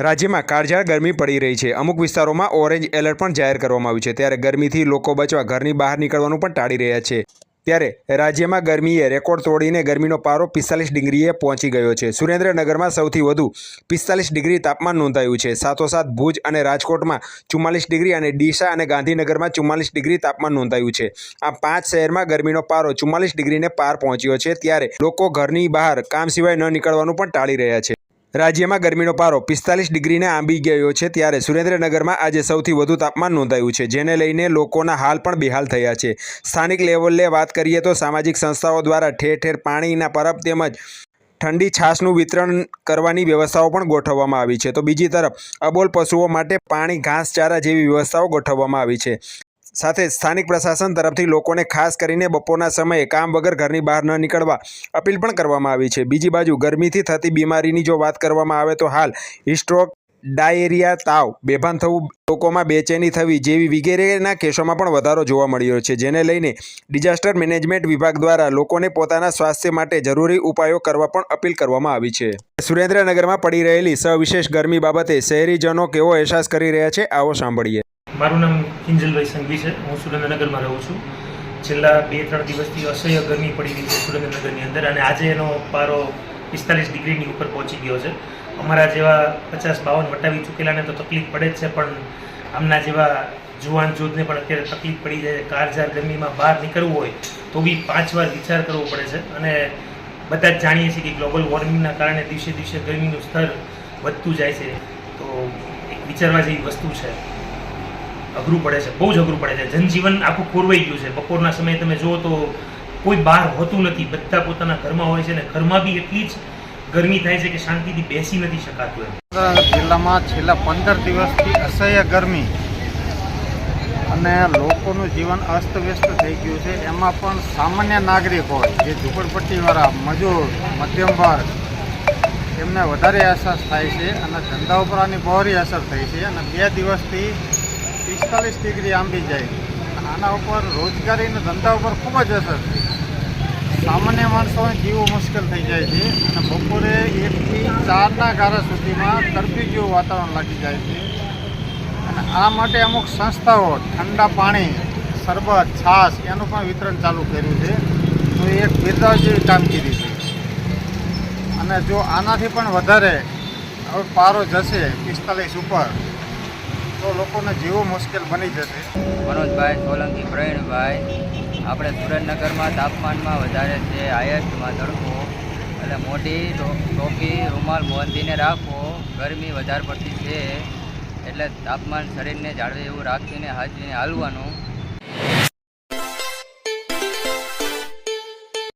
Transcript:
રાજ્યમાં કાળઝાળ ગરમી પડી રહી છે. અમુક વિસ્તારોમાં ઓરેન્જ એલર્ટ પણ જાહેર કરવામાં આવ્યું છે. ત્યારે ગરમીથી લોકો બચવા ઘરની બહાર નીકળવાનું પણ ટાળી રહ્યા છે. ત્યારે રાજ્યમાં ગરમીએ રેકોર્ડ તોડીને ગરમીનો પારો પિસ્તાલીસ ડિગ્રીએ પહોંચી ગયો છે. સુરેન્દ્રનગરમાં સૌથી વધુ પિસ્તાલીસ ડિગ્રી તાપમાન નોંધાયું છે. સાથોસાથ ભુજ અને રાજકોટમાં ચુમ્માલીસ ડિગ્રી અને ડીસા અને ગાંધીનગરમાં ચુમ્માલીસ ડિગ્રી તાપમાન નોંધાયું છે. આ પાંચ શહેરમાં ગરમીનો પારો ચુમ્માલીસ ડિગ્રીને પાર પહોંચ્યો છે. ત્યારે લોકો ઘરની બહાર કામ સિવાય ન નીકળવાનું પણ ટાળી રહ્યા છે. રાજ્યમાં ગરમીનો પારો પિસ્તાલીસ ડિગ્રીને આંબી ગયો છે ત્યારે સુરેન્દ્રનગરમાં આજે સૌથી વધુ તાપમાન નોંધાયું છે, જેને લઈને લોકોના હાલ પણ બેહાલ થયા છે. સ્થાનિક લેવલે વાત કરીએ તો સામાજિક સંસ્થાઓ દ્વારા ઠેર ઠેર પાણીના પરબ તેમજ ઠંડી છાશનું વિતરણ કરવાની વ્યવસ્થાઓ પણ ગોઠવવામાં આવી છે. તો બીજી તરફ અબોલ પશુઓ માટે પાણી ઘાસચારા જેવી વ્યવસ્થાઓ ગોઠવવામાં આવી છે. સાથે સ્થાનિક પ્રશાસન તરફથી લોકોને ખાસ કરીને બપોરના સમયે કામ વગર ઘરની બહાર ન નીકળવા અપીલ પણ કરવામાં આવી છે. બીજી બાજુ ગરમીથી થતી બીમારીની જો વાત કરવામાં આવે તો હાલ હિસ્ટ્રોક, ડાયેરિયા, તાવ, બેભાન થવું લોકોમાં બેચેની થવી જેવી વગેરેના કેસોમાં પણ વધારો જોવા મળ્યો છે. જેને લઈને ડિઝાસ્ટર મેનેજમેન્ટ વિભાગ દ્વારા લોકોને પોતાના સ્વાસ્થ્ય માટે જરૂરી ઉપાયો કરવા પણ અપીલ કરવામાં આવી છે. સુરેન્દ્રનગરમાં પડી રહેલી સવિશેષ ગરમી બાબતે શહેરીજનો કેવો અહેસાસ કરી રહ્યા છે, આવો સાંભળીએ. મારું નામ કિંજલભાઈ સંઘવી છે. હું સુરેન્દ્રનગરમાં રહું છું. છેલ્લા બે, ત્રણ દિવસથી અસહ્ય ગરમી પડી રહી છે સુરેન્દ્રનગરની અંદર અને આજે એનો પારો પિસ્તાલીસ ડિગ્રીની ઉપર પહોંચી ગયો છે. અમારા જેવા પચાસ બાવન વટાવી ચૂકેલાને તો તકલીફ પડે જ છે, પણ આમના જેવા જુવાન જૂથને પણ અત્યારે તકલીફ પડી જાય, કાર કાળઝાળ ગરમીમાં બહાર નીકળવું હોય તો બી પાંચ વાર વિચાર કરવો પડે છે. અને બધા જ જાણીએ છીએ કે ગ્લોબલ વોર્મિંગના કારણે દિવસે દિવસે ગરમીનું સ્તર વધતું જાય છે. તો એક વિચારવા જેવી વસ્તુ છે. અઘરું પડે છે, બહુ જ અઘરું પડે છે. જનજીવન આખું ખોરવાઈ ગયું છે. બપોરના સમયે તમે જુઓ તો કોઈ બહાર હોતું નથી. બધા પોતાના ઘરમાં હોય છે અને ઘરમાં બી એટલી જ ગરમી થાય છે કે શાંતિથી બેસી નથી શકાતું એમ. જિલ્લામાં છેલ્લા પંદર દિવસથી અસહ્ય ગરમી અને લોકોનું જીવન અસ્તવ્યસ્ત થઈ ગયું છે. એમાં પણ સામાન્ય નાગરિક હોય, જે ઝૂંપડપટ્ટીવાળા, મજૂર, મધ્યમ વર્ગ એમને વધારે અસર થાય છે અને ધંધા ઉપર આની બહોળી અસર થઈ છે. અને બે દિવસથી પિસ્તાલીસ ડિગ્રી આંબી જાય. આના ઉપર રોજગારી અને ધંધા ઉપર ખૂબ જ અસર થઈ. સામાન્ય માણસોને જીવવું મુશ્કેલ થઈ જાય છે અને બપોરે એકથી ચારના ગારા સુધીમાં કરફ્યુ જેવું વાતાવરણ લાગી જાય છે. અને આ માટે અમુક સંસ્થાઓ ઠંડા પાણી, શરબત, છાશ એનું પણ વિતરણ ચાલુ કર્યું છે. તો એ એક ભેદભાવ જેવી કામગીરી છે. અને જો આનાથી પણ વધારે હવે પારો જશે પિસ્તાલીસ ઉપર તો લોકોને જીવો મુશ્કેલ બની જશે. મનોજભાઈ સોલંકી, પ્રવીણભાઈ, આપણે સુરેન્દ્રનગરમાં તાપમાનમાં વધારે છે હાઈએસ્ટમાં તડકો. એટલે મોટી ટોપી, રૂમાલ બાંધીને રાખો, ગરમી વધારે પડતી છે. એટલે તાપમાન શરીરને જાળવે એવું રાખીને હાચવીને હાલવાનું.